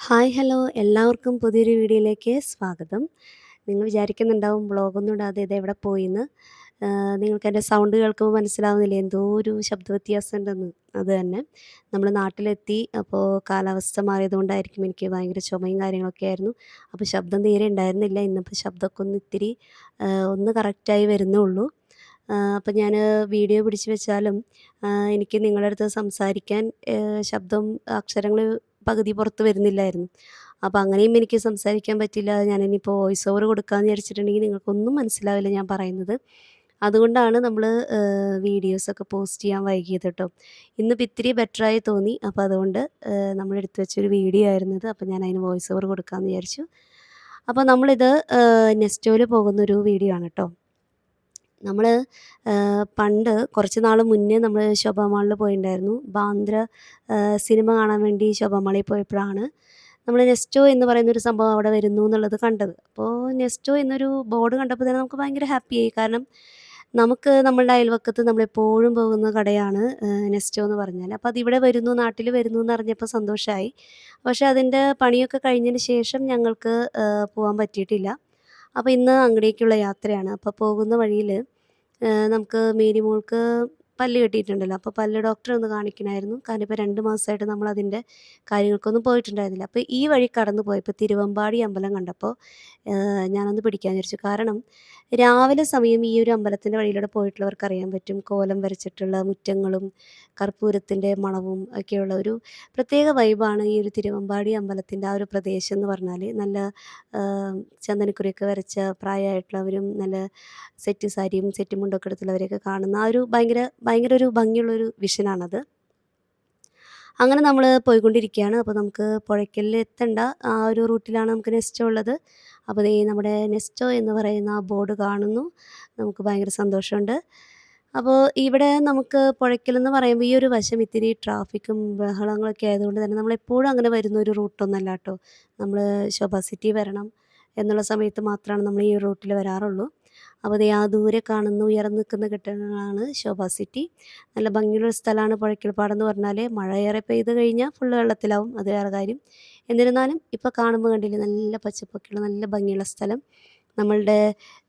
Hi hello എല്ലാവർക്കും പുതിയൊരു വീഡിയോയിലേക്ക് സ്വാഗതം. നിങ്ങൾ വിചാരിക്കുന്നുണ്ടാവും ബ്ലോഗൊന്നും ഇടാതെ ഇത് എവിടെ പോയിന്ന്. നിങ്ങൾക്ക് എന്റെ സൗണ്ട് കേൾക്കുമ്പോൾ മനസ്സിലാവുന്നില്ല എന്തോ ഒരു ശബ്ദ വ്യത്യാസം ഉണ്ടെന്ന്. അത് തന്നെ. നമ്മൾ നാട്ടിലെത്തി അപ്പോൾ കാലാവസ്ഥ മാറിയതുകൊണ്ടായിരിക്കും എനിക്ക് ഭയങ്കര ചുമയും കാര്യങ്ങളൊക്കെ ആയിരുന്നു. അപ്പോൾ ശബ്ദം തീരെ ഉണ്ടായിരുന്നില്ല. ഇന്നിപ്പോൾ ശബ്ദമൊക്കെ ഒന്ന് ഇത്തിരി ഒന്ന് കറക്റ്റായി വരുന്നേ ഉള്ളൂ. അപ്പോൾ ഞാൻ വീഡിയോ പിടിച്ച് വെച്ചാലും എനിക്ക് നിങ്ങളുടെ അടുത്ത് സംസാരിക്കാൻ ശബ്ദം അക്ഷരങ്ങൾ പകുതി പുറത്ത് വരുന്നില്ലായിരുന്നു. അപ്പോൾ അങ്ങനെയും എനിക്ക് സംസാരിക്കാൻ പറ്റില്ല. ഞാൻ ഇനിയിപ്പോൾ വോയിസ് ഓവർ കൊടുക്കാമെന്ന് വിചാരിച്ചിട്ടുണ്ടെങ്കിൽ നിങ്ങൾക്കൊന്നും മനസ്സിലാവില്ല ഞാൻ പറയുന്നത്. അതുകൊണ്ടാണ് നമ്മൾ വീഡിയോസൊക്കെ പോസ്റ്റ് ചെയ്യാൻ വൈകിയത് ട്ടോ. ഇന്നിപ്പോൾ ഇത്തിരി ബെറ്ററായി തോന്നി. അപ്പോൾ അതുകൊണ്ട് നമ്മൾ എടുത്തു വെച്ചൊരു വീഡിയോ ആയിരുന്നു ഇത്. അപ്പോൾ ഞാൻ അതിന് വോയിസ് ഓവർ കൊടുക്കാമെന്ന് വിചാരിച്ചു. അപ്പോൾ നമ്മളിത് നെസ്റ്റോയിൽ പോകുന്നൊരു വീഡിയോ ആണ് ട്ടോ. നമ്മൾ പണ്ട് കുറച്ച് നാൾ മുന്നേ നമ്മൾ ശോഭാ മാളിൽ പോയിട്ടുണ്ടായിരുന്നു. ബാന്ദ്ര സിനിമ കാണാൻ വേണ്ടി ശോഭാ മാളിൽ പോയപ്പോഴാണ് നമ്മൾ നെസ്റ്റോ എന്ന് പറയുന്നൊരു സംഭവം അവിടെ വരുന്നു എന്നുള്ളത് കണ്ടത്. അപ്പോൾ നെസ്റ്റോ എന്നൊരു ബോർഡ് കണ്ടപ്പോൾ തന്നെ നമുക്ക് ഭയങ്കര ഹാപ്പിയായി. കാരണം നമുക്ക് നമ്മളുടെ അയൽവക്കത്ത് നമ്മളെപ്പോഴും പോകുന്ന കടയാണ് നെസ്റ്റോ എന്ന് പറഞ്ഞാൽ. അപ്പോൾ അതിവിടെ വരുന്നു നാട്ടിൽ വരുന്നു എന്ന് അറിഞ്ഞപ്പോൾ സന്തോഷമായി. പക്ഷേ അതിന്റെ പണിയൊക്കെ കഴിഞ്ഞതിന് ശേഷം ഞങ്ങൾക്ക് പോകാൻ പറ്റിയിട്ടില്ല. അപ്പോൾ ഇന്ന് അങ്ങടേക്കുള്ള യാത്രയാണ്. അപ്പോൾ പോകുന്ന വഴിയിൽ നമുക്ക് മേരി മോൾക്ക് പല്ല് കെട്ടിയിട്ടുണ്ടല്ലോ. അപ്പോൾ പല്ല് ഡോക്ടറെ ഒന്ന് കാണിക്കണമായിരുന്നു. കാരണം ഇപ്പോൾ രണ്ട് മാസമായിട്ട് നമ്മൾ അതിന്റെ കാര്യങ്ങൾക്കൊന്നും പോയിട്ടുണ്ടായിരുന്നില്ല. അപ്പോൾ ഈ വഴി കടന്നു പോയപ്പോൾ തിരുവമ്പാടി അമ്പലം കണ്ടപ്പോൾ ഞാനൊന്ന് പിടിക്കാൻ വിചാരിച്ചു. കാരണം രാവിലെ സമയം ഈ ഒരു അമ്പലത്തിന്റെ വഴിയിലൂടെ പോയിട്ടുള്ളവർക്ക് അറിയാൻ പറ്റും. കോലം വരച്ചിട്ടുള്ള മുറ്റങ്ങളും കർപ്പൂരത്തിന്റെ മണവും ഒക്കെയുള്ള ഒരു പ്രത്യേക വൈബാണ് ഈ ഒരു തിരുവമ്പാടി അമ്പലത്തിന്റെ ആ ഒരു പ്രദേശം എന്ന് പറഞ്ഞാൽ. നല്ല ചന്ദനക്കുറിയൊക്കെ വരച്ച പ്രായമായിട്ടുള്ളവരും നല്ല സെറ്റ് സാരിയും സെറ്റ് മുണ്ടൊക്കെ എടുത്തുള്ളവരെയൊക്കെ കാണുന്ന ആ ഒരു ഭയങ്കര ഭയങ്കര ഒരു ഭംഗിയുള്ളൊരു വിഷനാണത്. അങ്ങനെ നമ്മൾ പോയിക്കൊണ്ടിരിക്കുകയാണ്. അപ്പോൾ നമുക്ക് പുഴയ്ക്കലിൽ എത്തേണ്ട ആ ഒരു റൂട്ടിലാണ് നമുക്ക് നെസ്റ്റോ ഉള്ളത്. അപ്പോൾ ഈ നമ്മുടെ നെസ്റ്റോ എന്ന് പറയുന്ന ആ ബോർഡ് കാണുന്നു. നമുക്ക് ഭയങ്കര സന്തോഷമുണ്ട്. അപ്പോൾ ഇവിടെ നമുക്ക് പുഴയ്ക്കലെന്ന് പറയുമ്പോൾ ഈ ഒരു വശം ഇത്തിരി ട്രാഫിക്കും ബഹളങ്ങളൊക്കെ ആയതുകൊണ്ട് തന്നെ നമ്മളെപ്പോഴും അങ്ങനെ വരുന്ന ഒരു റൂട്ടൊന്നുമല്ല കേട്ടോ നമ്മൾ ശോഭ സിറ്റി വരണം എന്നുള്ള സമയത്ത് മാത്രമാണ് നമ്മൾ ഈ റൂട്ടിൽ വരാറുള്ളൂ. അപ്പോൾ ആ ദൂരെ കാണുന്ന ഉയർന്നു നിൽക്കുന്ന കെട്ടിടങ്ങളാണ് ശോഭ സിറ്റി. നല്ല ഭംഗിയുള്ളൊരു സ്ഥലമാണ് പുഴയ്ക്കൽ പാടം എന്ന് പറഞ്ഞാൽ. മഴയേറെ പെയ്ത് കഴിഞ്ഞാൽ ഫുള്ള് വെള്ളത്തിലാവും. അത് വേറെ കാര്യം. എന്നിരുന്നാലും ഇപ്പോൾ കാണുമ്പോൾ കണ്ടില്ലേ നല്ല പച്ചപ്പൊക്കെയുള്ള നല്ല ഭംഗിയുള്ള സ്ഥലം. നമ്മളുടെ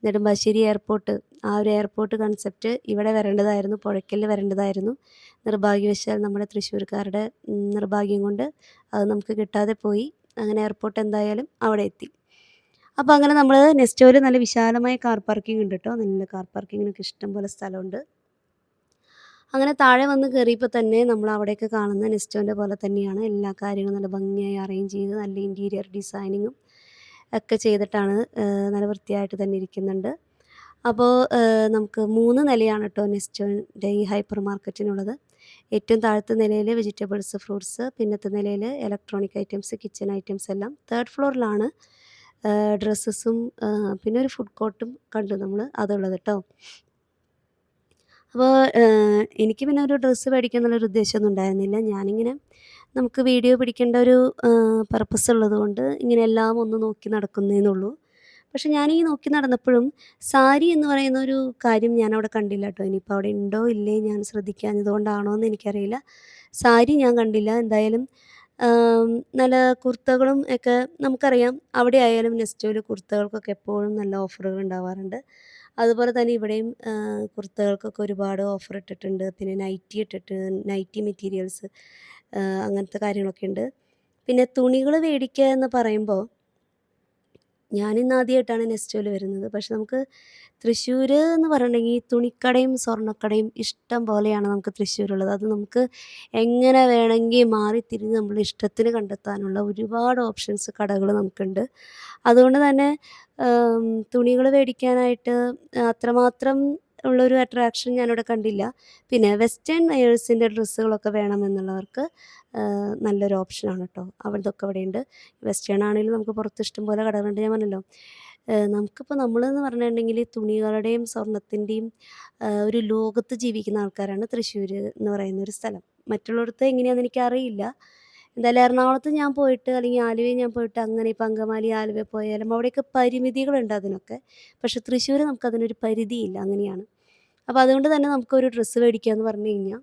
നെടുമ്പാശ്ശേരി എയർപോർട്ട് ആ ഒരു എയർപോർട്ട് കൺസെപ്റ്റ് ഇവിടെ വരേണ്ടതായിരുന്നു. പുഴയ്ക്കലിൽ വരേണ്ടതായിരുന്നു. നിർഭാഗ്യവശാൽ നമ്മുടെ തൃശ്ശൂർക്കാരുടെ നിർഭാഗ്യം കൊണ്ട് അത് നമുക്ക് കിട്ടാതെ പോയി. അങ്ങനെ എയർപോർട്ട് എന്തായാലും അവിടെ എത്തി. അപ്പോൾ അങ്ങനെ നമ്മൾ നെസ്റ്റോയിൽ നല്ല വിശാലമായ കാർ പാർക്കിംഗ് ഉണ്ട് കേട്ടോ നല്ല കാർ പാർക്കിങ്ങിനൊക്കെ ഇഷ്ടം പോലെ സ്ഥലമുണ്ട്. അങ്ങനെ താഴെ വന്ന് കയറിയപ്പോൾ തന്നെ നമ്മൾ അവിടെയൊക്കെ കാണുന്ന നെസ്റ്റോന്റെ പോലെ തന്നെയാണ്. എല്ലാ കാര്യങ്ങളും നല്ല ഭംഗിയായി അറേഞ്ച് ചെയ്ത് നല്ല ഇന്റീരിയർ ഡിസൈനിങ്ങും ഒക്കെ ചെയ്തിട്ടാണ് നല്ല വൃത്തിയായിട്ട് തന്നെ ഇരിക്കുന്നുണ്ട്. അപ്പോൾ നമുക്ക് മൂന്ന് നിലയാണ് കേട്ടോ നെസ്റ്റോന്റെ ഈ ഹൈപ്പർ മാർക്കറ്റിനുള്ളത്. ഏറ്റവും താഴത്തെ നിലയിൽ വെജിറ്റബിൾസ്, ഫ്രൂട്ട്സ് പിന്നത്തെ നിലയിൽ ഇലക്ട്രോണിക് ഐറ്റംസ്, കിച്ചൺ ഐറ്റംസ് എല്ലാം. തേർഡ് ഫ്ലോറിലാണ് ഡ്രസ്സസും പിന്നെ ഒരു ഫുഡ് കോർട്ടും കണ്ടു നമ്മൾ അതുള്ളത് കേട്ടോ അപ്പോൾ എനിക്ക് പിന്നെ ഒരു ഡ്രസ്സ് മേടിക്കാന്നുള്ളൊരു ഉദ്ദേശമൊന്നും ഉണ്ടായിരുന്നില്ല. ഞാനിങ്ങനെ നമുക്ക് വീഡിയോ പിടിക്കേണ്ട ഒരു പർപ്പസ് ഉള്ളതുകൊണ്ട് ഇങ്ങനെ എല്ലാം ഒന്ന് നോക്കി നടക്കുന്നേന്നുള്ളൂ പക്ഷേ ഞാൻ ഈ നോക്കി നടന്നപ്പോഴും സാരി എന്ന് പറയുന്ന ഒരു കാര്യം ഞാൻ അവിടെ കണ്ടില്ല കേട്ടോ ഇനിയിപ്പോൾ അവിടെ ഉണ്ടോ ഇല്ലേ ഞാൻ ശ്രദ്ധിക്കാഞ്ഞതുകൊണ്ടാണോ എന്ന് എനിക്കറിയില്ല. സാരി ഞാൻ കണ്ടില്ല. എന്തായാലും നല്ല കുർത്തകളും ഒക്കെ നമുക്കറിയാം അവിടെ ആയാലും നെസ്റ്റോയിൽ കുർത്തകൾക്കൊക്കെ എപ്പോഴും നല്ല ഓഫറുകൾ ഉണ്ടാവാറുണ്ട്. അതുപോലെ തന്നെ ഇവിടെയും കുർത്തകൾക്കൊക്കെ ഒരുപാട് ഓഫർ ഇട്ടിട്ടുണ്ട്. പിന്നെ നൈറ്റി ഇട്ടിട്ട് നൈറ്റി മെറ്റീരിയൽസ് അങ്ങനത്തെ കാര്യങ്ങളൊക്കെ ഉണ്ട്. പിന്നെ തുണികൾ മേടിക്കുക എന്ന് പറയുമ്പോൾ ഞാനിന്ന് ആദ്യമായിട്ടാണ് നെസ്റ്റോയിൽ വരുന്നത്. പക്ഷെ നമുക്ക് തൃശ്ശൂർ എന്ന് പറഞ്ഞിട്ടുണ്ടെങ്കിൽ തുണിക്കടയും സ്വർണക്കടയും ഇഷ്ടം പോലെയാണ് നമുക്ക് തൃശ്ശൂരുള്ളത്. അത് നമുക്ക് എങ്ങനെ വേണമെങ്കിൽ മാറി തിരിഞ്ഞ് നമ്മൾ ഇഷ്ടത്തിന് കണ്ടെത്താനുള്ള ഒരുപാട് ഓപ്ഷൻസ് കടകൾ നമുക്കുണ്ട്. അതുകൊണ്ട് തന്നെ തുണികൾ മേടിക്കാനായിട്ട് അത്രമാത്രം ഉള്ളൊരു അട്രാക്ഷൻ ഞാനിവിടെ കണ്ടില്ല. പിന്നെ വെസ്റ്റേൺ വെയേഴ്സിന്റെ ഡ്രസ്സുകളൊക്കെ വേണമെന്നുള്ളവർക്ക് നല്ലൊരു ഓപ്ഷനാണ് ട്ടോ. അവിടെ ഉണ്ട് വെസ്റ്റേൺ ആണെങ്കിലും നമുക്ക് പുറത്ത് ഇഷ്ടം പോലെ കടകളുണ്ട്. ഞാൻ പറഞ്ഞല്ലോ നമുക്കിപ്പോൾ നമ്മളെന്ന് പറഞ്ഞിട്ടുണ്ടെങ്കിൽ തുണികളുടെയും സ്വർണത്തിന്റെയും ഒരു ലോകത്ത് ജീവിക്കുന്ന ആൾക്കാരാണ് തൃശ്ശൂർ എന്ന് പറയുന്ന ഒരു സ്ഥലം. മറ്റുള്ളിടത്ത് എങ്ങനെയാണെന്ന് എനിക്കറിയില്ല. എന്തായാലും എറണാകുളത്ത് ഞാൻ പോയിട്ട് അല്ലെങ്കിൽ ആലുവയിൽ ഞാൻ പോയിട്ട് അങ്ങനെ ഇപ്പം അങ്കമാലി, ആലുവ പോയാലും അവിടെയൊക്കെ പരിമിതികളുണ്ട് അതിനൊക്കെ. പക്ഷേ തൃശ്ശൂർ നമുക്കതിനൊരു പരിധിയില്ല അങ്ങനെയാണ്. അപ്പോൾ അതുകൊണ്ട് തന്നെ നമുക്കൊരു ഡ്രസ്സ് മേടിക്കുക എന്ന് പറഞ്ഞു കഴിഞ്ഞാൽ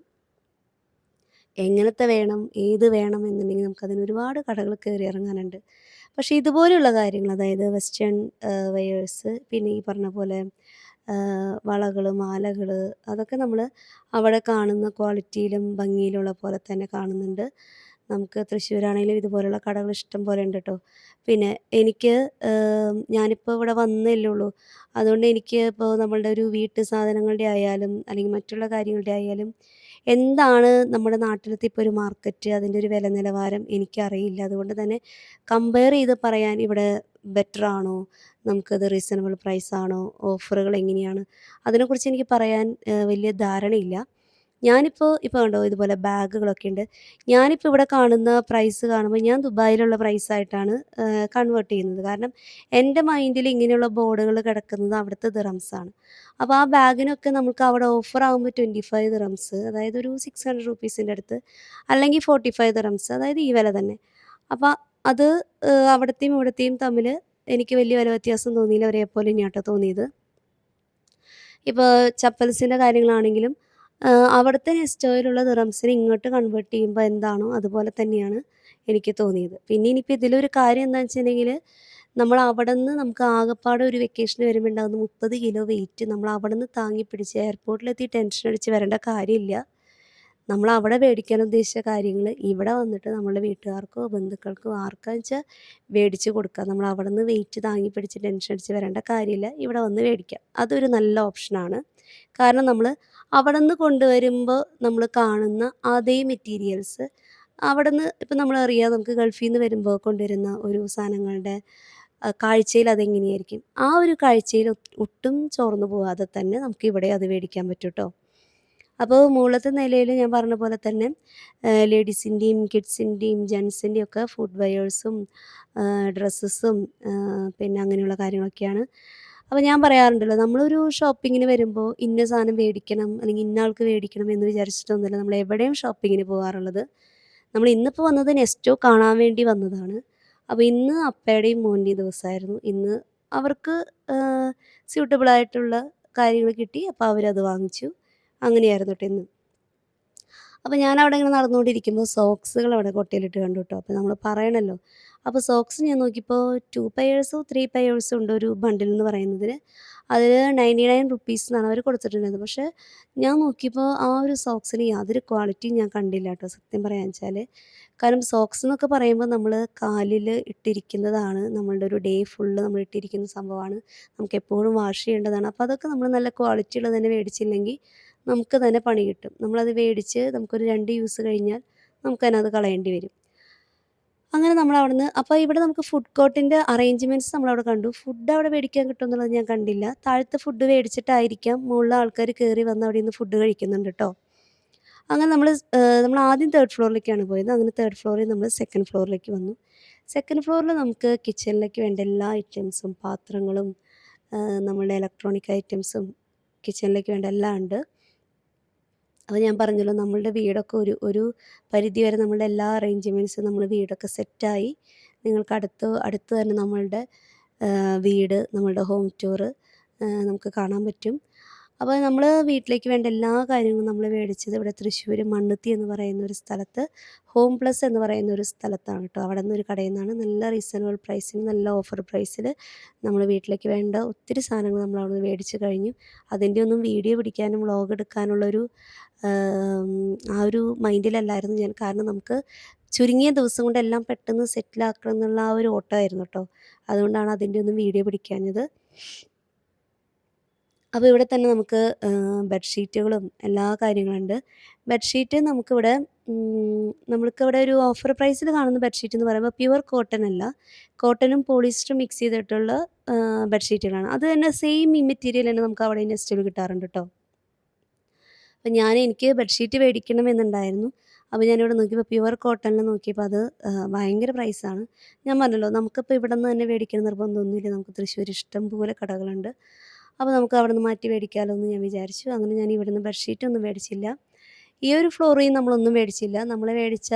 എങ്ങനത്തെ വേണം, ഏത് വേണം എന്നുണ്ടെങ്കിൽ നമുക്കതിന് ഒരുപാട് കടകൾ കയറി ഇറങ്ങാനുണ്ട്. പക്ഷേ ഇതുപോലെയുള്ള കാര്യങ്ങൾ അതായത് വെസ്റ്റേൺ വെയേഴ്സ് പിന്നെ ഈ പറഞ്ഞ പോലെ വളകൾ മാലകൾ അതൊക്കെ നമ്മൾ അവിടെ കാണുന്ന ക്വാളിറ്റിയിലും ഭംഗിയിലുള്ള പോലെ തന്നെ കാണുന്നുണ്ട്. നമുക്ക് തൃശ്ശൂരാണെങ്കിലും ഇതുപോലുള്ള കടകൾ ഇഷ്ടം പോലെ ഉണ്ട് കേട്ടോ പിന്നെ എനിക്ക് ഞാനിപ്പോൾ ഇവിടെ വന്നല്ലേ ഉള്ളൂ. അതുകൊണ്ട് എനിക്ക് ഇപ്പോൾ നമ്മളുടെ ഒരു വീട്ടു സാധനങ്ങളുടെ ആയാലും അല്ലെങ്കിൽ മറ്റുള്ള കാര്യങ്ങളുടെ ആയാലും എന്താണ് നമ്മുടെ നാട്ടിലത്തെ ഇപ്പോൾ ഒരു മാർക്കറ്റ് അതിന്റെ ഒരു വില നിലവാരം എനിക്കറിയില്ല. അതുകൊണ്ട് തന്നെ കമ്പയർ ചെയ്ത് പറയാൻ ഇവിടെ ബെറ്റർ ആണോ, നമുക്കത് റീസണബിൾ പ്രൈസ് ആണോ, ഓഫറുകൾ എങ്ങനെയാണ് അതിനെക്കുറിച്ച് എനിക്ക് പറയാൻ വലിയ ധാരണയില്ല. ഞാനിപ്പോൾ ഇപ്പോൾ കണ്ടോ ഇതുപോലെ ബാഗുകളൊക്കെ ഉണ്ട്. ഞാനിപ്പോൾ ഇവിടെ കാണുന്ന പ്രൈസ് കാണുമ്പോൾ ഞാൻ ദുബായിലുള്ള പ്രൈസ് ആയിട്ടാണ് കൺവേർട്ട് ചെയ്യുന്നത്. കാരണം എന്റെ മൈൻഡിൽ ഇങ്ങനെയുള്ള ബോർഡുകൾ കിടക്കുന്നത് അവിടുത്തെ ദിറംസാണ്. അപ്പോൾ ആ ബാഗിനൊക്കെ നമുക്ക് അവിടെ ഓഫർ ആകുമ്പോൾ 25 ദിറംസ് അതായത് ഒരു 600 റുപ്പീസിന്റെ അടുത്ത് അല്ലെങ്കിൽ 45 ദിറംസ് അതായത് ഈ വില തന്നെ. അപ്പോൾ അത് അവിടത്തെയും ഇവിടത്തെയും തമ്മിൽ എനിക്ക് വലിയ വില വ്യത്യാസം തോന്നിയില്ല. ഒരേപോലെ ഇനി ട്ടോ തോന്നിയത്. ഇപ്പോൾ ചപ്പൽസിന്റെ കാര്യങ്ങളാണെങ്കിലും അവിടുത്തെ നെസ്റ്റോയിലുള്ള നിറംസിനെ ഇങ്ങോട്ട് കൺവേർട്ട് ചെയ്യുമ്പോൾ എന്താണോ അതുപോലെ തന്നെയാണ് എനിക്ക് തോന്നിയത്. പിന്നെ ഇനിയിപ്പോൾ ഇതിലൊരു കാര്യം എന്താണെന്ന് വെച്ചിട്ടുണ്ടെങ്കിൽ നമ്മൾ അവിടെ നിന്ന് നമുക്ക് ആകെപ്പാടെ ഒരു വെക്കേഷന് വരുമ്പോൾ ഉണ്ടാകുന്ന 30 കിലോ വെയിറ്റ് നമ്മൾ അവിടെ നിന്ന് താങ്ങി പിടിച്ച് എയർപോർട്ടിലെത്തി ടെൻഷൻ അടിച്ച് വരേണ്ട കാര്യമില്ല. നമ്മൾ അവിടെ മേടിക്കാൻ ഉദ്ദേശിച്ച കാര്യങ്ങൾ ഇവിടെ വന്നിട്ട് നമ്മളുടെ വീട്ടുകാർക്കോ ബന്ധുക്കൾക്കോ ആർക്കാന്ന് വെച്ചാൽ മേടിച്ച് കൊടുക്കാം. നമ്മൾ അവിടെ നിന്ന് വെയിറ്റ് താങ്ങി പിടിച്ച് ടെൻഷൻ അടിച്ച് വരേണ്ട കാര്യമില്ല. ഇവിടെ വന്ന് മേടിക്കാം. അതൊരു നല്ല ഓപ്ഷനാണ്. കാരണം നമ്മൾ അവിടുന്ന് കൊണ്ടുവരുമ്പോൾ നമ്മൾ കാണുന്ന അതേ മെറ്റീരിയൽസ് അവിടെ നിന്ന് ഇപ്പം നമ്മളറിയാം നമുക്ക് ഗൾഫിൽ നിന്ന് വരുമ്പോൾ കൊണ്ടുവരുന്ന ഒരു സാധനങ്ങളുടെ കാഴ്ചയിൽ അതെങ്ങനെയായിരിക്കും. ആ ഒരു കാഴ്ചയിൽ ഒട്ടും ചോർന്നു പോവാതെ തന്നെ നമുക്ക് ഇവിടെ അത് മേടിക്കാൻ പറ്റും കേട്ടോ അപ്പോൾ മുകളിലത്തെ നിലയിൽ ഞാൻ പറഞ്ഞ പോലെ തന്നെ ലേഡീസിന്റെയും കിഡ്സിന്റെയും ജെൻസിന്റെയും ഒക്കെ ഫുഡ് വെയേഴ്സും ഡ്രസ്സസും പിന്നെ അങ്ങനെയുള്ള കാര്യങ്ങളൊക്കെയാണ്. അപ്പോൾ ഞാൻ പറയാറുണ്ടല്ലോ നമ്മളൊരു ഷോപ്പിങ്ങിന് വരുമ്പോൾ ഇന്ന സാധനം മേടിക്കണം അല്ലെങ്കിൽ ഇന്ന ആൾക്ക് മേടിക്കണം എന്ന് വിചാരിച്ചിട്ടൊന്നുമില്ല നമ്മൾ എവിടെയും ഷോപ്പിങ്ങിന് പോകാറുള്ളത്. നമ്മൾ ഇന്നിപ്പോൾ വന്നത് നെസ്റ്റോ കാണാൻ വേണ്ടി വന്നതാണ്. അപ്പോൾ ഇന്ന് അപ്പയുടെയും മോന്റെയും ദിവസമായിരുന്നു. ഇന്ന് അവർക്ക് സ്യൂട്ടബിൾ ആയിട്ടുള്ള കാര്യങ്ങൾ കിട്ടി. അപ്പോൾ അവരത് വാങ്ങിച്ചു. അങ്ങനെയായിരുന്നു കേട്ടോ ഇന്ന്. അപ്പോൾ ഞാൻ അവിടെ ഇങ്ങനെ നടന്നുകൊണ്ടിരിക്കുമ്പോൾ സോക്സുകൾ അവിടെ കൊട്ടയിലിട്ട് കണ്ടു കേട്ടോ അപ്പോൾ നമ്മൾ പറയണല്ലോ. അപ്പോൾ സോക്സ് ഞാൻ നോക്കിയപ്പോൾ ടു പെയേഴ്സോ ത്രീ പെയേഴ്സോ ഉണ്ട് ഒരു ബണ്ടിൽ എന്ന് പറയുന്നതിന്. അതിൽ 99 റുപ്പീസ് എന്നാണ് അവർ കൊടുത്തിട്ടുണ്ടായിരുന്നത്. പക്ഷേ ഞാൻ നോക്കിയപ്പോൾ ആ ഒരു സോക്സിന് യാതൊരു ക്വാളിറ്റിയും ഞാൻ കണ്ടില്ല കേട്ടോ സത്യം പറയാൻ വെച്ചാൽ. കാരണം സോക്സ് എന്നൊക്കെ പറയുമ്പോൾ നമ്മൾ കാലിൽ ഇട്ടിരിക്കുന്നതാണ്. നമ്മളുടെ ഒരു ഡേ ഫുള്ള് നമ്മൾ ഇട്ടിരിക്കുന്ന സംഭവമാണ്. നമുക്ക് എപ്പോഴും വാഷ് ചെയ്യേണ്ടതാണ്. അപ്പോൾ അതൊക്കെ നമ്മൾ നല്ല ക്വാളിറ്റി ഉള്ളത് തന്നെ മേടിച്ചില്ലെങ്കിൽ നമുക്ക് തന്നെ പണി കിട്ടും. നമ്മളത് മേടിച്ച് നമുക്കൊരു രണ്ട് യൂസ് കഴിഞ്ഞാൽ നമുക്ക് തന്നെ അത് കളയേണ്ടി വരും. അങ്ങനെ നമ്മൾ അവിടുന്ന് അപ്പോൾ ഇവിടെ നമുക്ക് ഫുഡ് കോർട്ടിന്റെ അറേഞ്ച്മെന്റ്സ് നമ്മളവിടെ കണ്ടു. ഫുഡ് അവിടെ മേടിക്കാൻ കിട്ടുമെന്നുള്ളത് ഞാൻ കണ്ടില്ല. താഴത്തെ ഫുഡ് മേടിച്ചിട്ടായിരിക്കാം മുകളിലെ ആൾക്കാർ കയറി വന്ന് അവിടെ നിന്ന് ഫുഡ് കഴിക്കുന്നുണ്ട് കേട്ടോ അങ്ങനെ നമ്മൾ നമ്മൾ ആദ്യം തേർഡ് ഫ്ലോറിലേക്കാണ് പോയത്. അങ്ങനെ തേർഡ് ഫ്ലോറിൽ നമ്മൾ സെക്കൻഡ് ഫ്ലോറിലേക്ക് വന്നു. സെക്കൻഡ് ഫ്ലോറിൽ നമുക്ക് കിച്ചണിലേക്ക് വേണ്ട എല്ലാ ഐറ്റംസും പാത്രങ്ങളും നമ്മളുടെ ഇലക്ട്രോണിക് ഐറ്റംസും കിച്ചണിലേക്ക് വേണ്ട എല്ലാം ഉണ്ട്. അപ്പോൾ ഞാൻ പറഞ്ഞല്ലോ നമ്മളുടെ വീടൊക്കെ ഒരു ഒരു പരിധി വരെ നമ്മളുടെ എല്ലാ അറേഞ്ച്മെന്റ്സും നമ്മൾ വീടൊക്കെ സെറ്റായി. നിങ്ങൾക്ക് അടുത്ത് അടുത്ത് തന്നെ നമ്മളുടെ വീട് നമ്മളുടെ ഹോം ടൂറ് നമുക്ക് കാണാൻ പറ്റും. അപ്പോൾ നമ്മൾ വീട്ടിലേക്ക് വേണ്ട എല്ലാ കാര്യങ്ങളും നമ്മൾ മേടിച്ചത് ഇവിടെ തൃശ്ശൂർ മണ്ണുത്തി എന്ന് പറയുന്ന ഒരു സ്ഥലത്ത് ഹോം പ്ലസ് എന്ന് പറയുന്ന ഒരു സ്ഥലത്താണ് കേട്ടോ അവിടെ നിന്ന് ഒരു കടയിൽ നിന്നാണ് നല്ല റീസണബിൾ പ്രൈസിന് നല്ല ഓഫർ പ്രൈസിൽ നമ്മൾ വീട്ടിലേക്ക് വേണ്ട ഒത്തിരി സാധനങ്ങൾ നമ്മൾ അവിടെ നിന്ന് മേടിച്ച് കഴിഞ്ഞു. അതിന്റെ ഒന്നും വീഡിയോ പിടിക്കാനും വ്ളോഗ് എടുക്കാനുള്ളൊരു ആ ഒരു മൈൻഡിലല്ലായിരുന്നു ഞാൻ. കാരണം നമുക്ക് ചുരുങ്ങിയ ദിവസം കൊണ്ട് എല്ലാം പെട്ടെന്ന് സെറ്റിലാക്കണം എന്നുള്ള ആ ഒരു ഓട്ടമായിരുന്നു കേട്ടോ അതുകൊണ്ടാണ് അതിന്റെ ഒന്നും വീഡിയോ പിടിക്കാഞ്ഞത്. അപ്പോൾ ഇവിടെ തന്നെ നമുക്ക് ബെഡ്ഷീറ്റുകളും എല്ലാ കാര്യങ്ങളുണ്ട്. ബെഡ്ഷീറ്റ് നമുക്കിവിടെ നമ്മൾക്കിവിടെ ഒരു ഓഫർ പ്രൈസിൽ കാണുന്ന ബെഡ്ഷീറ്റ് എന്ന് പറയുമ്പോൾ പ്യുവർ കോട്ടൺ അല്ല. കോട്ടനും പോളിസ്റ്ററും മിക്സ് ചെയ്തിട്ടുള്ള ബെഡ്ഷീറ്റുകളാണ്. അത് തന്നെ സെയിം ഈ മെറ്റീരിയൽ തന്നെ നമുക്ക് അവിടെ നെസ്റ്റോയിൽ കിട്ടാറുണ്ട് കേട്ടോ അപ്പം ഞാൻ എനിക്ക് ബെഡ്ഷീറ്റ് മേടിക്കണം എന്നുണ്ടായിരുന്നു. അപ്പോൾ ഞാനിവിടെ നോക്കിയപ്പോൾ പ്യുവർ കോട്ടണിൽ നോക്കിയപ്പോൾ അത് ഭയങ്കര പ്രൈസാണ്. ഞാൻ പറഞ്ഞല്ലോ നമുക്കിപ്പോൾ ഇവിടെ നിന്ന് തന്നെ മേടിക്കണം നിർബന്ധമൊന്നുമില്ല. നമുക്ക് തൃശ്ശൂർ ഇഷ്ടം പോലെ കടകളുണ്ട്. അപ്പോൾ നമുക്ക് അവിടെ നിന്ന് മാറ്റി മേടിക്കാമല്ലോ എന്ന് ഞാൻ വിചാരിച്ചു. അങ്ങനെ ഞാൻ ഇവിടുന്ന് ബെഡ്ഷീറ്റ് ഒന്നും മേടിച്ചില്ല. ഈ ഒരു ഫ്ലോറിൽ നമ്മളൊന്നും മേടിച്ചില്ല. നമ്മൾ മേടിച്ച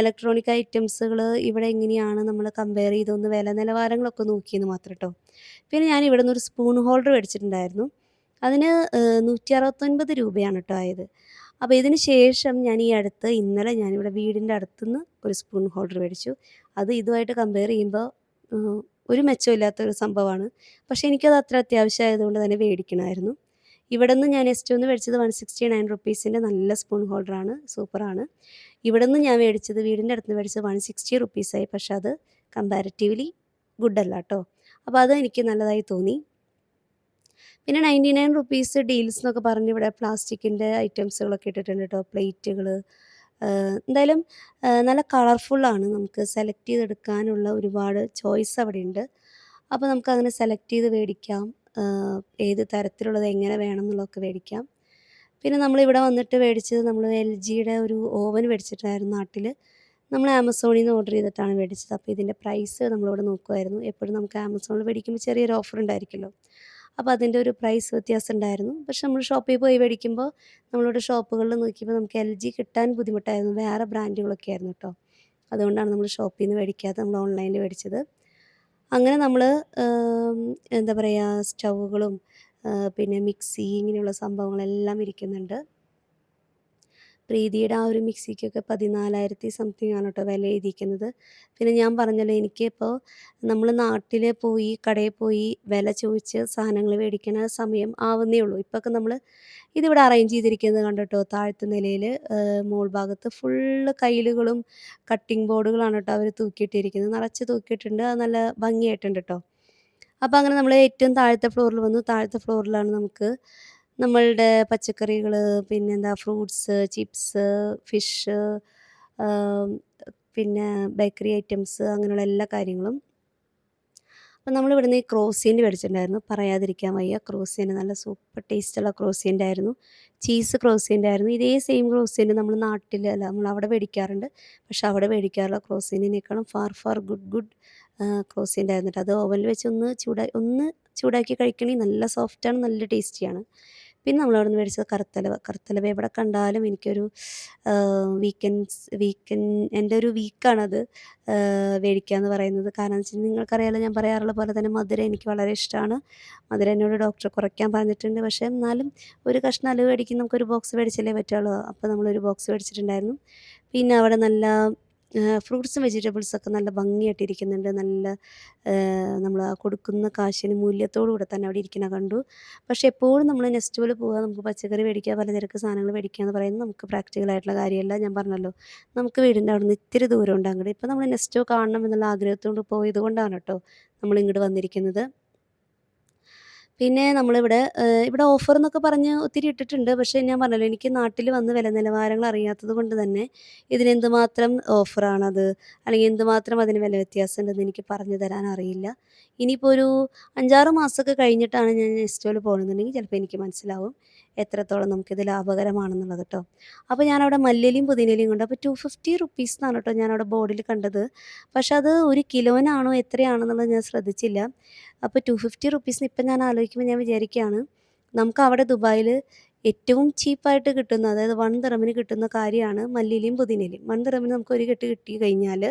ഇലക്ട്രോണിക് ഐറ്റംസുകൾ ഇവിടെ എങ്ങനെയാണ് നമ്മൾ കമ്പയർ ചെയ്തൊന്ന് വില നിലവാരങ്ങളൊക്കെ നോക്കിയെന്ന് മാത്രം കേട്ടോ പിന്നെ ഞാൻ ഇവിടുന്ന് ഒരു സ്പൂൺ ഹോൾഡർ മേടിച്ചിട്ടുണ്ടായിരുന്നു. അതിന് നൂറ്റി അറുപത്തൊൻപത് രൂപയാണ് കേട്ടോ ആയത്. അപ്പോൾ ഇതിന് ശേഷം ഞാൻ ഈ അടുത്ത് ഇന്നലെ ഞാനിവിടെ വീടിന്റെ അടുത്തുനിന്ന് ഒരു സ്പൂൺ ഹോൾഡർ മേടിച്ചു. അത് ഇതുമായിട്ട് കമ്പയർ ചെയ്യുമ്പോൾ ഒരു മെച്ചമില്ലാത്ത ഒരു സംഭവമാണ്. പക്ഷേ എനിക്കത് അത്ര അത്യാവശ്യമായതുകൊണ്ട് തന്നെ മേടിക്കണമായിരുന്നു. ഇവിടുന്ന് ഞാൻ എസ്റ്റോന്ന് മേടിച്ചത് 169 റുപ്പീസിന്റെ നല്ല സ്പൂൺ ഹോൾഡറാണ്. സൂപ്പറാണ്. ഇവിടെ നിന്ന് ഞാൻ മേടിച്ചത് വീടിന്റെ അടുത്ത് മേടിച്ചത് 160 റുപ്പീസായി. പക്ഷേ അത് കമ്പാരിറ്റീവ്‌ലി ഗുഡ് അല്ല ട്ടോ. അപ്പോൾ അത് എനിക്ക് നല്ലതായി തോന്നി. പിന്നെ 99 റുപ്പീസ് ഡീൽസ് എന്നൊക്കെ പറഞ്ഞ് ഇവിടെ പ്ലാസ്റ്റിക്കിന്റെ ഐറ്റംസുകളൊക്കെ ഇട്ടിട്ടുണ്ട് കേട്ടോ പ്ലേറ്റുകൾ എന്തായാലും നല്ല കളർഫുള്ളാണ്. നമുക്ക് സെലക്ട് ചെയ്തെടുക്കാനുള്ള ഒരുപാട് ചോയ്സ് അവിടെയുണ്ട്. അപ്പോൾ നമുക്കങ്ങനെ സെലക്ട് ചെയ്ത് മേടിക്കാം. ഏത് തരത്തിലുള്ളത് എങ്ങനെ വേണം എന്നുള്ളതൊക്കെ മേടിക്കാം. പിന്നെ നമ്മളിവിടെ വന്നിട്ട് മേടിച്ചത് നമ്മൾ എൽ ജിയുടെ ഒരു ഓവൻ മേടിച്ചിട്ടായിരുന്നു നാട്ടിൽ. നമ്മൾ ആമസോണിൽ നിന്ന് ഓർഡർ ചെയ്തിട്ടാണ് മേടിച്ചത്. അപ്പോൾ ഇതിന്റെ പ്രൈസ് നമ്മളിവിടെ നോക്കുമായിരുന്നു. എപ്പോഴും നമുക്ക് ആമസോണിൽ മേടിക്കുമ്പോൾ ചെറിയൊരു ഓഫർ ഉണ്ടായിരിക്കുമല്ലോ. അപ്പോൾ അതിന്റെ ഒരു പ്രൈസ് വ്യത്യാസം ഉണ്ടായിരുന്നു. പക്ഷെ നമ്മൾ ഷോപ്പിൽ പോയി മേടിക്കുമ്പോൾ നമ്മളിവിടെ ഷോപ്പുകളിൽ നോക്കിയപ്പോൾ നമുക്ക് എൽ ജി കിട്ടാൻ ബുദ്ധിമുട്ടായിരുന്നു. വേറെ ബ്രാൻഡുകളൊക്കെ ആയിരുന്നു കേട്ടോ അതുകൊണ്ടാണ് നമ്മൾ ഷോപ്പിൽ നിന്ന് മേടിക്കാതെ നമ്മൾ ഓൺലൈനിൽ മേടിച്ചത്. അങ്ങനെ നമ്മൾ എന്താ പറയുക സ്റ്റൗകളും പിന്നെ മിക്സി ഇങ്ങനെയുള്ള സംഭവങ്ങളെല്ലാം ഇരിക്കുന്നുണ്ട്. പ്രീതിയുടെ ആ ഒരു മിക്സിക്കൊക്കെ 14,000 സംതിങ് ആണ് കേട്ടോ വില എഴുതിയിരിക്കുന്നത്. പിന്നെ ഞാൻ പറഞ്ഞല്ലോ എനിക്കിപ്പോൾ നമ്മൾ നാട്ടിൽ പോയി കടയിൽ പോയി വില ചോദിച്ച് സാധനങ്ങൾ മേടിക്കണ സമയം ആവുന്നേ ഉള്ളൂ. ഇപ്പോഴൊക്കെ നമ്മൾ ഇതിവിടെ അറേഞ്ച് ചെയ്തിരിക്കുന്നത് കണ്ടോ. താഴത്തെ നിലയിൽ മോൾ ഭാഗത്ത് ഫുള്ള് കയ്യിലുകളും കട്ടിംഗ് ബോർഡുകളാണ് കേട്ടോ അവർ തൂക്കിയിട്ടിരിക്കുന്നത്. നിറച്ച് തൂക്കിയിട്ടുണ്ട്. അത് നല്ല ഭംഗിയായിട്ടുണ്ട് കേട്ടോ അപ്പോൾ അങ്ങനെ നമ്മൾ ഏറ്റവും താഴത്തെ ഫ്ലോറിൽ വന്നു. താഴത്തെ ഫ്ലോറിലാണ് നമുക്ക് നമ്മളുടെ പച്ചക്കറികൾ പിന്നെന്താ ഫ്രൂട്ട്സ്, ചിപ്സ്, ഫിഷ് പിന്നെ ബേക്കറി ഐറ്റംസ് അങ്ങനെയുള്ള എല്ലാ കാര്യങ്ങളും. അപ്പോൾ നമ്മൾ ഇവിടുന്ന് ഈ ക്രോസിയന്റ് മേടിച്ചിട്ടുണ്ടായിരുന്നു. പറയാതിരിക്കാൻ വയ്യ. ക്രോസിയന്റ് നല്ല സൂപ്പർ ടേസ്റ്റുള്ള ക്രോസിയന്റ് ആയിരുന്നു. ചീസ് ക്രോസിയന്റ് ആയിരുന്നു. ഇതേ സെയിം ക്രോസിയന്റ് നമ്മൾ നാട്ടിൽ അല്ല നമ്മൾ അവിടെ മേടിക്കാറുണ്ട്. പക്ഷെ അവിടെ മേടിക്കാറുള്ള ക്രോസിയനേക്കാളും far far good good croissant ആയിരുന്നു. അത് ഓവനിൽ വെച്ച് ഒന്ന് ചൂടാ ഒന്ന് ചൂടാക്കി കഴിക്കണമെങ്കിൽ നല്ല സോഫ്റ്റാണ് നല്ല ടേസ്റ്റിയാണ്. പിന്നെ നമ്മൾ അവിടെ നിന്ന് മേടിച്ചത് കറുത്തലവ കറുത്തലവ എവിടെ കണ്ടാലും എനിക്കൊരു വീക്കെൻഡ്സ് വീക്കെൻ എന്റെ ഒരു വീക്കാണത് മേടിക്കുക എന്ന് പറയുന്നത്. കാരണം എന്ന് വെച്ചാൽ നിങ്ങൾക്കറിയാലോ ഞാൻ പറയാറുള്ള പോലെ തന്നെ മധുര എനിക്ക് വളരെ ഇഷ്ടമാണ്. മധുര എന്നോട് ഡോക്ടർ കുറയ്ക്കാൻ പറഞ്ഞിട്ടുണ്ട്. പക്ഷേ എന്നാലും ഒരു കഷ്ണം അലവ് മേടിക്കും നമുക്കൊരു ബോക്സ് മേടിച്ചല്ലേ പറ്റുള്ളൂ. അപ്പോൾ നമ്മളൊരു ബോക്സ് മേടിച്ചിട്ടുണ്ടായിരുന്നു. പിന്നെ അവിടെ നല്ല ഫ്രൂട്ട്സും വെജിറ്റബിൾസൊക്കെ നല്ല ഭംഗിയായിട്ട് ഇരിക്കുന്നുണ്ട്. നല്ല നമ്മൾ കൊടുക്കുന്ന കാശിന് മൂല്യത്തോടു കൂടെ തന്നെ അവിടെ ഇരിക്കുന്ന കണ്ടു. പക്ഷെ എപ്പോഴും നമ്മൾ നെക്സ്റ്റ് പോലെ പോകുക നമുക്ക് പച്ചക്കറി മേടിക്കുക പലചരക്ക് സാധനങ്ങൾ മേടിക്കുക എന്ന് പറയുന്നത് നമുക്ക് പ്രാക്ടിക്കൽ ആയിട്ടുള്ള കാര്യമല്ല. ഞാൻ പറഞ്ഞല്ലോ നമുക്ക് വീടിന്റെ അവിടെ നിന്ന് ഇത്തിരി ദൂരമുണ്ട് അങ്ങോട്ട് ഇപ്പോൾ നമ്മൾ നെസ്റ്റോ കാണണം എന്നുള്ള ആഗ്രഹത്തോട് പോയത് കൊണ്ടാണ് കേട്ടോ നമ്മൾ ഇങ്ങോട്ട് വന്നിരിക്കുന്നത്. പിന്നെ നമ്മളിവിടെ ഇവിടെ ഓഫർ എന്നൊക്കെ പറഞ്ഞ് ഒത്തിരി ഇട്ടിട്ടുണ്ട്. പക്ഷേ ഞാൻ പറഞ്ഞല്ലോ എനിക്ക് നാട്ടിൽ വന്ന് വില നിലവാരങ്ങൾ അറിയാത്തത് കൊണ്ട് തന്നെ ഇതിനെന്തുമാത്രം ഓഫറാണത് അല്ലെങ്കിൽ എന്തുമാത്രം അതിന് വില വ്യത്യാസം ഉണ്ടെന്ന് എനിക്ക് പറഞ്ഞു തരാൻ അറിയില്ല. ഇനിയിപ്പോൾ ഒരു 5, 6 മാസമൊക്കെ കഴിഞ്ഞിട്ടാണ് ഞാൻ നെസ്റ്റോയിൽ പോകണമെന്നുണ്ടെങ്കിൽ ചിലപ്പോൾ എനിക്ക് മനസ്സിലാവും എത്രത്തോളം നമുക്കിത് ലാഭകരമാണെന്നുള്ളത് കേട്ടോ അപ്പോൾ ഞാനവിടെ മല്ലിയിലും പുതിനയിലും കൊണ്ട് അപ്പോൾ 250 റുപ്പീസ് എന്നാണ് കേട്ടോ ഞാനവിടെ ബോർഡിൽ കണ്ടത്. പക്ഷേ അത് ഒരു കിലോനാണോ എത്രയാണെന്നുള്ളത് ഞാൻ ശ്രദ്ധിച്ചില്ല. അപ്പോൾ 250 റുപ്പീസിന് ഇപ്പം ഞാൻ ആലോചിക്കുമ്പോൾ ഞാൻ വിചാരിക്കുകയാണ് നമുക്ക് അവിടെ ദുബായിൽ ഏറ്റവും ചീപ്പായിട്ട് കിട്ടുന്ന അതായത് വൺ തിറമിന് കിട്ടുന്ന കാര്യമാണ് മല്ലിയിലയും പുതിനയിലയും. വൺ തിറമിന് നമുക്ക് ഒരു കെട്ട് കിട്ടി കഴിഞ്ഞാൽ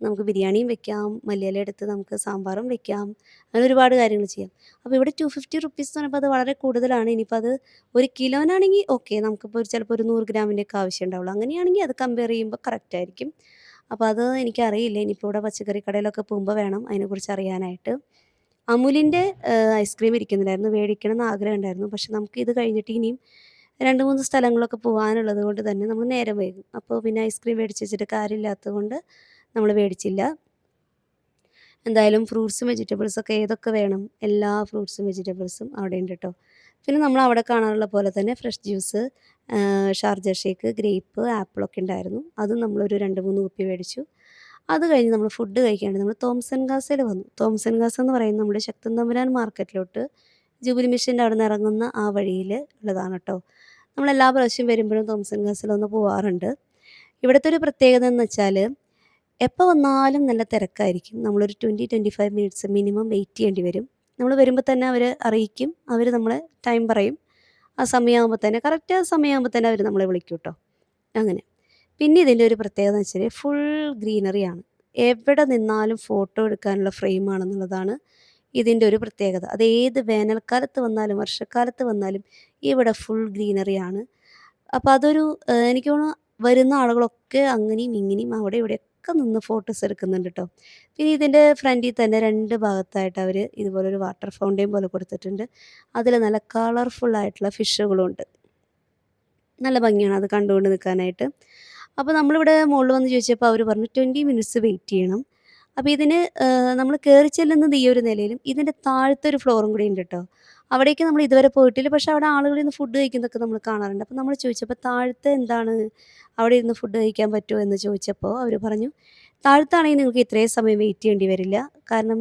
നമുക്ക് ബിരിയാണിയും വെക്കാം. മല്ലിയില എടുത്ത് നമുക്ക് സാമ്പാറും വെക്കാം. അങ്ങനെ ഒരുപാട് കാര്യങ്ങൾ ചെയ്യാം. അപ്പോൾ ഇവിടെ 250 റുപ്പീസ് എന്ന് പറയുമ്പോൾ അത് വളരെ കൂടുതലാണ്. ഇനിയിപ്പോൾ അത് ഒരു കിലോനാണെങ്കിൽ ഓക്കെ നമുക്കിപ്പോൾ ഒരു ചിലപ്പോൾ ഒരു 100 ഗ്രാമിന്റെയൊക്കെ ആവശ്യം ഉണ്ടാവുള്ളൂ. അങ്ങനെയാണെങ്കിൽ അത് കമ്പയർ ചെയ്യുമ്പോൾ കറക്റ്റ് ആയിരിക്കും. അപ്പോൾ അത് എനിക്കറിയില്ല. ഇനിയിപ്പോൾ ഇവിടെ പച്ചക്കറി കടയിലൊക്കെ പോകുമ്പോൾ വേണം അതിനെക്കുറിച്ച് അറിയാനായിട്ട്. അമുലിന്റെ ഐസ്ക്രീം ഇരിക്കുന്നുണ്ടായിരുന്നു. മേടിക്കണം എന്ന് ആഗ്രഹം ഉണ്ടായിരുന്നു. പക്ഷെ നമുക്ക് ഇത് കഴിഞ്ഞിട്ട് ഇനിയും 2, 3 സ്ഥലങ്ങളൊക്കെ പോകാനുള്ളത് കൊണ്ട് തന്നെ നമ്മൾ നേരം വൈകും. അപ്പോൾ പിന്നെ ഐസ്ക്രീം മേടിച്ച് വെച്ചിട്ട് കാര്യമില്ലാത്തത് കൊണ്ട് നമ്മൾ മേടിച്ചില്ല. എന്തായാലും ഫ്രൂട്ട്സും വെജിറ്റബിൾസൊക്കെ ഏതൊക്കെ വേണം എല്ലാ ഫ്രൂട്ട്സും വെജിറ്റബിൾസും അവിടെ ഉണ്ട് കേട്ടോ പിന്നെ നമ്മൾ അവിടെ കാണാറുള്ള പോലെ തന്നെ fresh juice Sharjah shake, grape, ആപ്പിളൊക്കെ ഉണ്ടായിരുന്നു. അതും നമ്മളൊരു 2, 3 കുപ്പി മേടിച്ചു. അത് കഴിഞ്ഞ് നമ്മൾ ഫുഡ് കഴിക്കാണ്ട് നമ്മൾ തോംസൺ ഗാസയിൽ വന്നു. തോംസൺ ഗാസ എന്ന് പറയുന്നത് നമ്മുടെ ശക്തൻ തമ്പുരാൻ മാർക്കറ്റിലോട്ട് ജൂബിലി മിഷന്റെ അവിടെ നിന്ന് ഇറങ്ങുന്ന ആ വഴിയിൽ ഉള്ളതാണ് കേട്ടോ നമ്മൾ എല്ലാ പ്രാവശ്യം വരുമ്പോഴും തോംസൺ ഒന്ന് പോവാറുണ്ട്. ഇവിടുത്തെ ഒരു പ്രത്യേകത എന്ന് വെച്ചാൽ എപ്പോൾ വന്നാലും നല്ല തിരക്കായിരിക്കും. നമ്മളൊരു 20, 25 മിനിറ്റ്സ് മിനിമം വെയിറ്റ് ചെയ്യേണ്ടി വരും. നമ്മൾ വരുമ്പോൾ തന്നെ അവർ അറിയിക്കും. അവർ നമ്മളെ ടൈം പറയും. ആ സമയമാകുമ്പോൾ തന്നെ കറക്റ്റ് ആ സമയമാകുമ്പോൾ തന്നെ അവർ നമ്മളെ വിളിക്കും കേട്ടോ അങ്ങനെ. പിന്നെ ഇതിന്റെ ഒരു പ്രത്യേകത എന്ന് വെച്ചാൽ ഫുൾ ഗ്രീനറിയാണ്. എവിടെ നിന്നാലും ഫോട്ടോ എടുക്കാനുള്ള ഫ്രെയിമാണെന്നുള്ളതാണ് ഇതിന്റെ ഒരു പ്രത്യേകത. അത് ഏത് വേനൽക്കാലത്ത് വന്നാലും വർഷക്കാലത്ത് വന്നാലും ഇവിടെ ഫുൾ ഗ്രീനറിയാണ്. അപ്പോൾ അതൊരു എനിക്ക് തോന്നുന്നു വരുന്ന ആളുകളൊക്കെ അങ്ങനെയും ഇങ്ങനെയും അവിടെ ഇവിടെയൊക്കെ നിന്ന് ഫോട്ടോസ് എടുക്കുന്നുണ്ട് കേട്ടോ പിന്നെ ഇതിന്റെ ഫ്രണ്ടിൽ തന്നെ രണ്ട് ഭാഗത്തായിട്ട് അവർ ഇതുപോലൊരു വാട്ടർ ഫൗണ്ടെയിൻ പോലെ കൊടുത്തിട്ടുണ്ട്. അതിൽ നല്ല കളർഫുൾ ആയിട്ടുള്ള ഫിഷുകളും ഉണ്ട്. നല്ല ഭംഗിയാണ് അത് കണ്ടുകൊണ്ട് നിൽക്കാനായിട്ട്. അപ്പോൾ നമ്മളിവിടെ മുകളിൽ വന്ന് ചോദിച്ചപ്പോൾ അവർ പറഞ്ഞു 20 മിനിറ്റ്സ് വെയിറ്റ് ചെയ്യണം. അപ്പോൾ ഇതിന് നമ്മൾ കയറി ചെല്ലുന്നത് ഈ ഒരു നിലയിലും ഇതിന്റെ താഴത്തെ ഒരു ഫ്ലോറും കൂടി ഉണ്ട് കേട്ടോ അവിടേക്ക് നമ്മൾ ഇതുവരെ പോയിട്ടില്ല. പക്ഷേ അവിടെ ആളുകൾ ഇരുന്ന് ഫുഡ് കഴിക്കുന്നതൊക്കെ നമ്മൾ കാണാറുണ്ട്. അപ്പോൾ നമ്മൾ ചോദിച്ചപ്പോൾ താഴത്തെ എന്താണ് അവിടെ ഇരുന്ന് ഫുഡ് കഴിക്കാൻ പറ്റുമോ എന്ന് ചോദിച്ചപ്പോൾ അവർ പറഞ്ഞു താഴത്താണെങ്കിൽ നിങ്ങൾക്ക് ഇത്രയും സമയം വെയിറ്റ് ചെയ്യേണ്ടി വരില്ല. കാരണം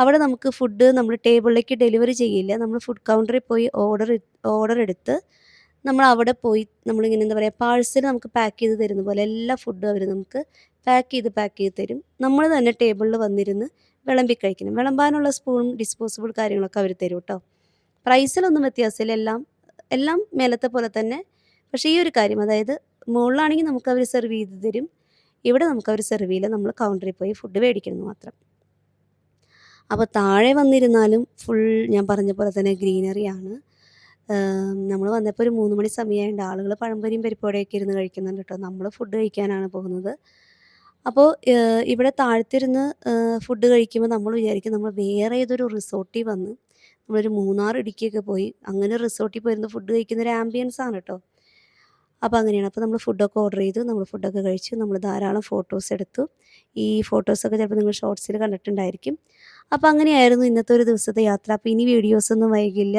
അവിടെ നമുക്ക് ഫുഡ് നമ്മൾ ടേബിളിലേക്ക് ഡെലിവറി ചെയ്യില്ല. നമ്മൾ ഫുഡ് കൗണ്ടറിൽ പോയി ഓർഡർ ഓർഡർ എടുത്ത് നമ്മൾ അവിടെ പോയി നമ്മളിങ്ങനെ എന്താ പറയുക പാഴ്സൽ നമുക്ക് പാക്ക് ചെയ്ത് തരുന്ന പോലെ എല്ലാ ഫുഡും അവർ നമുക്ക് പാക്ക് ചെയ്ത് പാക്ക് ചെയ്ത് തരും. നമ്മൾ തന്നെ ടേബിളിൽ വന്നിരുന്ന് വിളമ്പി കഴിക്കണം. വിളമ്പാനുള്ള സ്പൂണും ഡിസ്പോസിബിൾ കാര്യങ്ങളൊക്കെ അവർ തരും കേട്ടോ പ്രൈസിലൊന്നും വ്യത്യാസമില്ല. എല്ലാം എല്ലാം മേലത്തെ പോലെ തന്നെ. പക്ഷേ ഈ ഒരു കാര്യം അതായത് മുകളിലാണെങ്കിൽ നമുക്ക് അവർ സെർവ് ചെയ്ത് തരും. ഇവിടെ നമുക്ക് അവർ സെർവ് ചെയ്യില്ല. നമ്മൾ കൗണ്ടറിൽ പോയി ഫുഡ് മേടിക്കണം മാത്രം. അപ്പോൾ താഴെ വന്നിരുന്നാലും ഫുൾ ഞാൻ പറഞ്ഞ പോലെ തന്നെ ഗ്രീനറിയാണ്. നമ്മൾ വന്നപ്പോൾ ഒരു മൂന്ന് മണി സമയമായോണ്ട് ആളുകൾ പഴംപൊരിയും പരിപ്പുവടയൊക്കെ ഇരുന്ന് കഴിക്കുന്നുണ്ട് കേട്ടോ നമ്മൾ ഫുഡ് കഴിക്കാനാണ് പോകുന്നത്. അപ്പോൾ ഇവിടെ താഴ്ത്തിരുന്ന് ഫുഡ് കഴിക്കുമ്പോൾ നമ്മൾ വിചാരിക്കും നമ്മൾ വേറെ ഏതൊരു റിസോർട്ടിൽ വന്ന് നമ്മളൊരു മൂന്നാർ, ഇടുക്കിയൊക്കെ പോയി അങ്ങനെ റിസോർട്ടിൽ പോയിരുന്ന് ഫുഡ് കഴിക്കുന്ന ഒരു ആംബിയൻസ് ആണ് കേട്ടോ അപ്പോൾ അങ്ങനെയാണ്. അപ്പോൾ നമ്മൾ ഫുഡൊക്കെ ഓർഡർ ചെയ്തു. നമ്മൾ ഫുഡൊക്കെ കഴിച്ചു. നമ്മൾ ധാരാളം ഫോട്ടോസ് എടുത്തു. ഈ ഫോട്ടോസൊക്കെ ചിലപ്പോൾ നിങ്ങൾ ഷോർട്സിൽ കണ്ടിട്ടുണ്ടായിരിക്കും. അപ്പോൾ അങ്ങനെയായിരുന്നു ഇന്നത്തെ ഒരു ദിവസത്തെ യാത്ര. അപ്പോൾ ഇനി വീഡിയോസൊന്നും വൈകില്ല.